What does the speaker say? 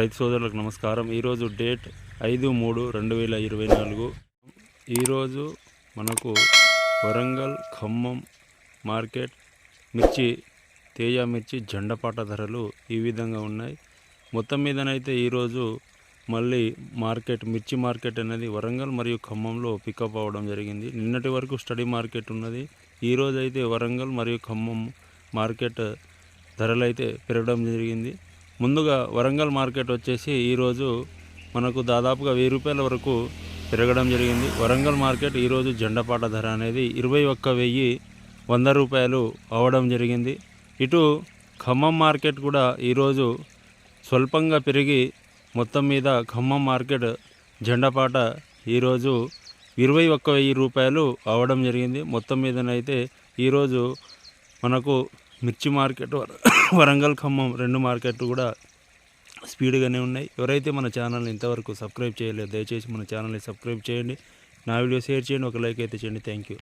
రైతు సోదరులకు నమస్కారం. ఈరోజు డేట్ ఐదు మూడు రెండు వేల ఇరవై నాలుగు. ఈరోజు మనకు వరంగల్ ఖమ్మం మార్కెట్ మిర్చి తేజ మిర్చి జెండపాట ధరలు ఈ విధంగా ఉన్నాయి. మొత్తం మీదనైతే ఈరోజు మళ్ళీ మార్కెట్ మిర్చి మార్కెట్ అనేది వరంగల్ మరియు ఖమ్మంలో పికప్ అవ్వడం జరిగింది. నిన్నటి వరకు స్టడీ మార్కెట్ ఉన్నది. ఈరోజు అయితే వరంగల్ మరియు ఖమ్మం మార్కెట్ ధరలు అయితే పెరగడం జరిగింది. ముందుగా వరంగల్ మార్కెట్ వచ్చేసి ఈరోజు మనకు దాదాపుగా వెయ్యి రూపాయల వరకు పెరగడం జరిగింది. వరంగల్ మార్కెట్ ఈరోజు జెండపాట ధర అనేది ఇరవై ఒక్క వెయ్యి వంద రూపాయలు అవ్వడం జరిగింది. ఇటు ఖమ్మం మార్కెట్ కూడా ఈరోజు స్వల్పంగా పెరిగి మొత్తం మీద ఖమ్మం మార్కెట్ జెండపాట ఈరోజు ఇరవై ఒక్క వెయ్యి రూపాయలు అవ్వడం జరిగింది. మొత్తం మీదనైతే ఈరోజు మనకు మిర్చి మార్కెట్ వర- వరంగల్ ఖమ్మం రెండు మార్కెట్లు కూడా స్పీడ్గానే ఉన్నాయి. ఎవరైతే మన ఛానల్ని ఇంతవరకు సబ్స్క్రైబ్ చేయలేదు దయచేసి మన ఛానల్ని సబ్స్క్రైబ్ చేయండి. నా వీడియో షేర్ చేయండి ఒక లైక్ అయితే చేయండి. Thank you.